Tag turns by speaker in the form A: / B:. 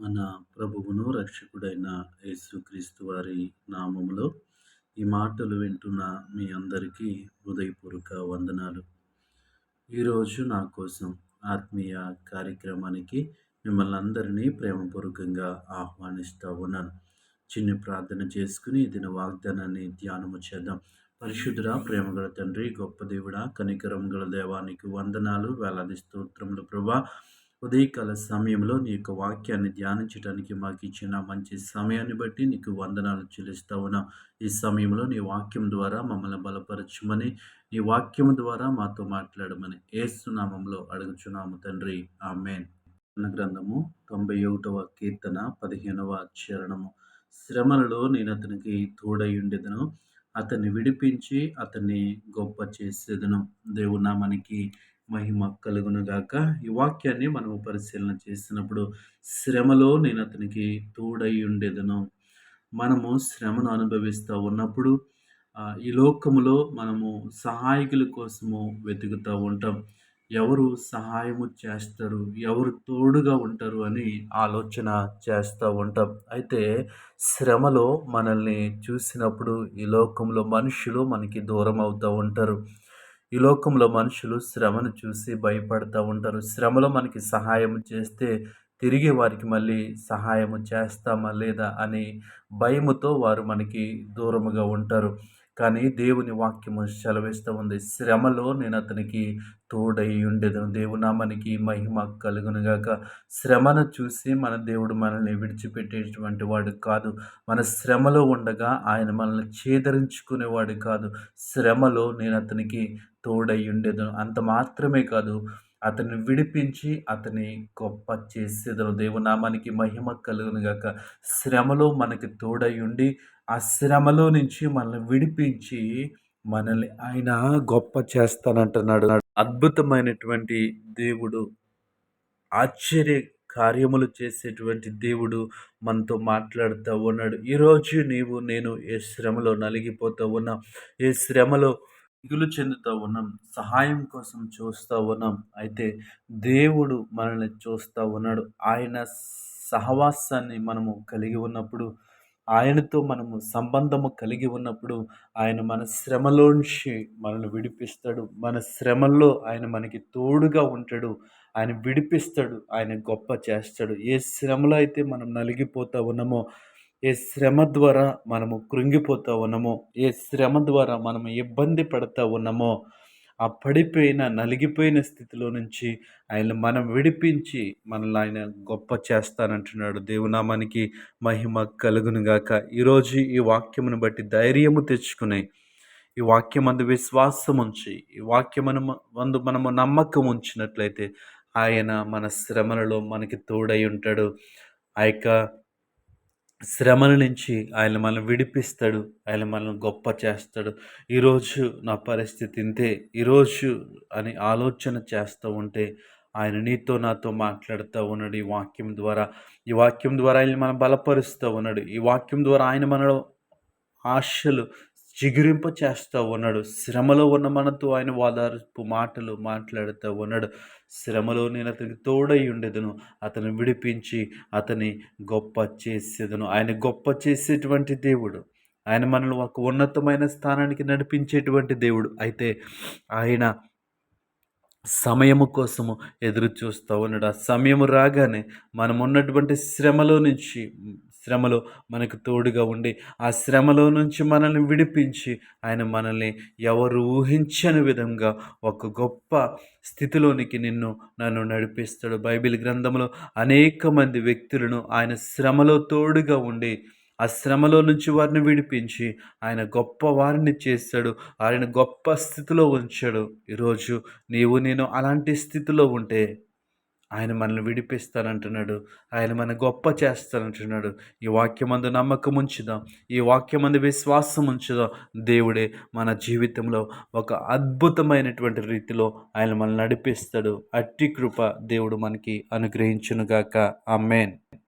A: మన ప్రభువును రక్షకుడైన యేసుక్రీస్తు వారి నామములో ఈ మాటలు వింటున్న మీ అందరికీ హృదయపూర్వక వందనాలు. ఈరోజు నా కోసం ఆత్మీయ కార్యక్రమానికి మిమ్మల్ని అందరినీ ప్రేమపూర్వకంగా ఆహ్వానిస్తూ ఉన్నాను. చిన్న ప్రార్థన చేసుకుని దిన వాగ్దానాన్ని ధ్యానము చేద్దాం. పరిశుద్ధుడ ప్రేమగల తండ్రి గొప్ప దేవుడ కనికరం గల దేవానికి వందనాలు వేలాది స్తోత్రములు ప్రభా. ఉదయకాల సమయంలో నీ యొక్క వాక్యాన్ని ధ్యానించడానికి మాకు ఇచ్చిన మంచి సమయాన్ని బట్టి నీకు వందనాలు చెల్లిస్తా ఉన్నాం. ఈ సమయంలో నీ వాక్యం ద్వారా మమ్మల్ని బలపరచమని నీ వాక్యం ద్వారా మాతో మాట్లాడమని ఏసునామంలో అడుగుచున్నాము తండ్రి. ఆ గ్రంథము తొంభై ఒకటవ కీర్తన పదిహేనవ చరణము. శ్రమలలో నేను అతనికి తోడై ఉండేదను. అతన్ని విడిపించి అతన్ని గొప్ప చేసేదను. దేవుడు మనకి మహిమ కలుగునుగాక. ఈ వాక్యాన్ని మనము పరిశీలన చేసినప్పుడు శ్రమలో నేను అతనికి తోడై ఉండేదను. మనము శ్రమను అనుభవిస్తూ ఉన్నప్పుడు ఈ లోకములో మనము సహాయకుల కోసము వెతుకుతూ ఉంటాం. ఎవరు సహాయము చేస్తారు ఎవరు తోడుగా ఉంటారు అని ఆలోచన చేస్తూ ఉంటాం. అయితే శ్రమలో మనల్ని చూసినప్పుడు ఈ లోకంలో మనుషులు మనకి దూరం అవుతూ ఉంటారు. ఈ లోకంలో మనుషులు శ్రమను చూసి భయపడుతూ ఉంటారు. శ్రమలో మనకి సహాయం చేస్తే తిరిగి వారికి మళ్ళీ సహాయము చేస్తామా లేదా అని భయముతో వారు మనకి దూరముగా ఉంటారు. కానీ దేవుని వాక్యము సెలవిస్తూ ఉంది. శ్రమలో నేను అతనికి తోడై ఉండేది దేవునామానికి మహిమ కలుగునుగాక శ్రమను చూసి మన దేవుడు మనల్ని విడిచిపెట్టేటువంటి వాడు కాదు. మన శ్రమలో ఉండగా ఆయన మనల్ని చేదరించుకునేవాడు కాదు. శ్రమలో నేను అతనికి తోడై ఉండేదను. అంత మాత్రమే కాదు అతన్ని విడిపించి అతని గొప్ప చేసేదను దేవునామానికి మహిమ కలుగును గాక. శ్రమలో మనకి తోడై ఉండి ఆ శ్రమలో నుంచి మనల్ని విడిపించి మనల్ని ఆయన గొప్ప చేస్తానంటున్నాడు. అద్భుతమైనటువంటి దేవుడు ఆశ్చర్య కార్యములు చేసేటువంటి దేవుడు మనతో మాట్లాడుతూ ఉన్నాడు. ఈరోజు నీవు నేను ఏ శ్రమలో నలిగిపోతూ ఉన్నా ఏ శ్రమలో దిగులు చెందుతూ ఉన్నాం సహాయం కోసం చూస్తూ ఉన్నాం. అయితే దేవుడు మనల్ని చూస్తూ ఉన్నాడు. ఆయన సహవాసాన్ని మనము కలిగి ఉన్నప్పుడు ఆయనతో మనము సంబంధము కలిగి ఉన్నప్పుడు ఆయన మన శ్రమలోంచి మనల్ని విడిపిస్తాడు. మన శ్రమల్లో ఆయన మనకి తోడుగా ఉంటాడు. ఆయన విడిపిస్తాడు. ఆయన గొప్ప చేస్తాడు. ఏ శ్రమలో అయితే మనం నలిగిపోతూ ఉన్నామో ఏ శ్రమ ద్వారా మనము కృంగిపోతూ ఉన్నామో ఏ శ్రమ ద్వారా మనము ఇబ్బంది పడుతూ ఉన్నామో ఆ పడిపోయిన నలిగిపోయిన స్థితిలో నుంచి ఆయన మనం విడిపించి మనల్ని ఆయన గొప్ప చేస్తానంటున్నాడు. దేవునామానికి మహిమ కలుగునుగాక ఈరోజు ఈ వాక్యమును బట్టి ధైర్యము తెచ్చుకుని ఈ వాక్యం అందు విశ్వాసం ఉంచి ఈ వాక్యమును అందు మనము నమ్మకం ఉంచినట్లయితే ఆయన మన శ్రమలలో మనకి తోడై ఉంటాడు. ఆ యొక్క శ్రమల నుంచి ఆయన మనల్ని విడిపిస్తాడు ఆయన మనల్ని గొప్ప చేస్తాడు. ఈరోజు నా పరిస్థితి ఇంతే. ఈరోజు అని ఆలోచన చేస్తూ ఉంటే ఆయన నీతో నాతో మాట్లాడుతూ ఉన్నాడు ఈ వాక్యం ద్వారా. ఈ వాక్యం ద్వారా ఆయన మనం బలపరుస్తూ ఉన్నాడు. ఈ వాక్యం ద్వారా ఆయన మనలో ఆశలు చిగురింప చేస్తూ ఉన్నాడు. శ్రమలో ఉన్న మనతో ఆయన వాదార్పు మాటలు మాట్లాడుతూ ఉన్నాడు. శ్రమలో నేను అతనికి తోడై ఉండేదను. అతను విడిపించి అతని గొప్ప చేసేదను. ఆయన గొప్ప చేసేటువంటి దేవుడు. ఆయన మనల్ని ఒక ఉన్నతమైన స్థానానికి నడిపించేటువంటి దేవుడు. అయితే ఆయన సమయము కోసము ఎదురు చూస్తూ ఉన్నాడు. ఆ సమయము రాగానే మనం ఉన్నటువంటి శ్రమలో నుంచి శ్రమలో మనకు తోడుగా ఉండి ఆ శ్రమలో నుంచి మనల్ని విడిపించి ఆయన మనల్ని ఎవరు ఊహించని విధంగా ఒక గొప్ప స్థితిలోనికి నిన్ను నన్ను నడిపిస్తాడు. బైబిల్ గ్రంథంలో అనేక మంది వ్యక్తులను ఆయన శ్రమలో తోడుగా ఉండి ఆ శ్రమలో నుంచి వారిని విడిపించి ఆయన గొప్ప వారిని చేస్తాడు. ఆయన గొప్ప స్థితిలో ఉంచాడు. ఈరోజు నీవు నేను అలాంటి స్థితిలో ఉంటే ఆయన మనల్ని విడిపిస్తానంటున్నాడు. ఆయన మన గొప్ప చేస్తానంటున్నాడు. ఈ వాక్యమందు నమ్మకం ఉంచుదాం. ఈ వాక్యమందు విశ్వాసం ఉంచుదాం. దేవుడే మన జీవితంలో ఒక అద్భుతమైనటువంటి రీతిలో ఆయన మనల్ని నడిపిస్తాడు. అట్టి కృప దేవుడు మనకి అనుగ్రహించునుగాక. ఆ మేన్